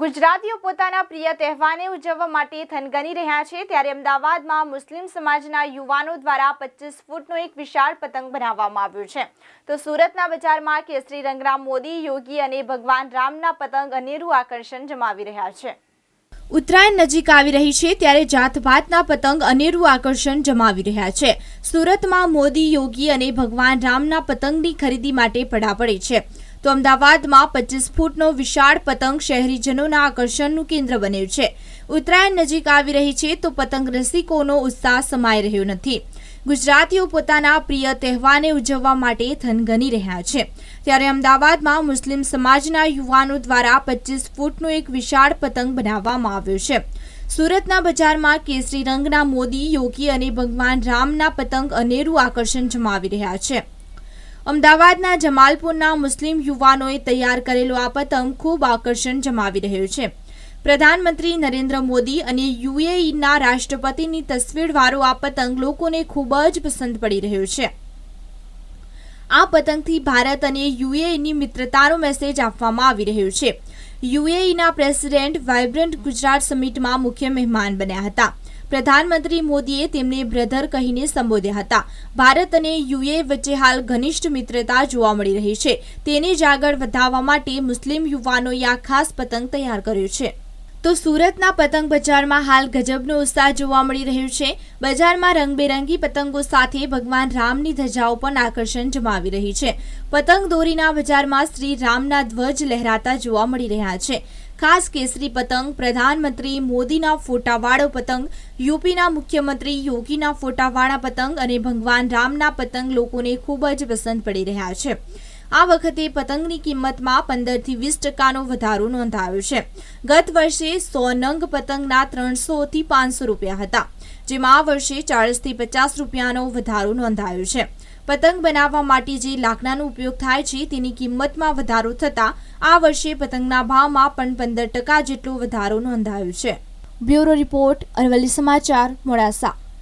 ગુજરાતીઓ પોતાના પ્રિય તહેવારને ઉજવવા માટે થનગની રહ્યા છે, ત્યારે અમદાવાદમાં મુસ્લિમ સમાજના યુવાનો દ્વારા પચીસ ફૂટનો એક વિશાળ પતંગ બનાવવામાં આવ્યો છે. તો સુરતના બજારમાં કેસરી રંગરામ મોદી, યોગી અને ભગવાન રામના પતંગ અનેરું આકર્ષણ જમાવી રહ્યા છે. ઉત્તરાયણ નજીક આવી રહી છે, ત્યારે જાતભાતના પતંગ અનેરું આકર્ષણ જમાવી રહ્યા છે. સુરતમાં મોદી, યોગી અને ભગવાન રામના પતંગની ખરીદી માટે પડાપડે છે. તો અમદાવાદમાં પચીસ ફૂટનો વિશાળ પતંગ શહેરીજનોના આકર્ષણનું કેન્દ્ર બન્યું છે. ઉત્તરાયણ નજીક આવી રહી છે તો પતંગ રસિકોનો ઉત્સાહ સમાઈ રહ્યો નથી. ગુજરાતીઓ પોતાના પ્રિય તહેવારને ઉજવવા માટે થનગની રહ્યા છે. ત્યારે અમદાવાદમાં મુસ્લિમ સમાજના યુવાનો દ્વારા પચીસ ફૂટનો એક વિશાળ પતંગ બનાવવામાં આવ્યો છે. સુરતના બજારમાં કેસરી રંગના મોદી, યોગી અને ભગવાન રામના પતંગ અનેરું આકર્ષણ જમાવી રહ્યા છે. અમદાવાદના જમાલપુરના મુસ્લિમ યુવાનોએ તૈયાર કરેલો આ પતંગ ખૂબ આકર્ષણ જમાવી રહ્યો છે. પ્રધાનમંત્રી નરેન્દ્ર મોદી અને યુએઈના રાષ્ટ્રપતિની તસવીરવાળો આ પતંગ લોકોને ખૂબ જ પસંદ પડી રહ્યો છે. આ પતંગથી ભારત અને યુએઈની મિત્રતાનો મેસેજ આપવામાં આવી રહ્યો છે. યુએઈના પ્રેસિડેન્ટ વાઇબ્રન્ટ ગુજરાત સમિટમાં મુખ્ય મહેમાન બન્યા હતા. પ્રધાનમંત્રી મોદીએ તેમને બ્રધર કહીને સંબોધ્યા હતા. ભારત અને યુએ વચ્ચે હાલ ઘનિષ્ઠ મિત્રતા જોવા મળી રહી છે. તેને જ આગળ વધારવા માટે મુસ્લિમ યુવાનોએ આ ખાસ પતંગ તૈયાર કર્યો છે. તો સુરતના પતંગ બજારમાં હાલ ગજબનો ઉત્સાહ જોવા મળી રહ્યો છે. બજારમાં રંગબેરંગી પતંગો સાથે ભગવાન રામની ધજાઓ પણ આકર્ષણ જમાવી રહી છે. પતંગ દોરીના બજારમાં શ્રી રામના ધ્વજ લહેરાતા જોવા મળી રહ્યા છે. ખાસ કેસરી પતંગ, પ્રધાનમંત્રી મોદીના ફોટાવાળો પતંગ, યુપીના મુખ્યમંત્રી યોગીના ફોટાવાળા પતંગ અને ભગવાન રામના પતંગ લોકોને ખૂબ જ પસંદ પડી રહ્યા છે. આ વખતે પતંગની કિંમતમાં પંદરથી વીસ ટકાનો વધારો નોંધાયો છે. ગત વર્ષે સો નંગ પતંગના ત્રણસોથી પાંચસો રૂપિયા હતા, જેમાં આ વર્ષે ચાળીસથી પચાસ રૂપિયાનો વધારો નોંધાયો છે. પતંગ બનાવવા માટે જે લાકડાનો ઉપયોગ થાય છે તેની કિંમતમાં વધારો થતાં આ વર્ષે પતંગના ભાવમાં પણ પંદર ટકા જેટલો વધારો નોંધાયો છે. બ્યુરો રિપોર્ટ અરવલ્લી સમાચાર મોડાસા.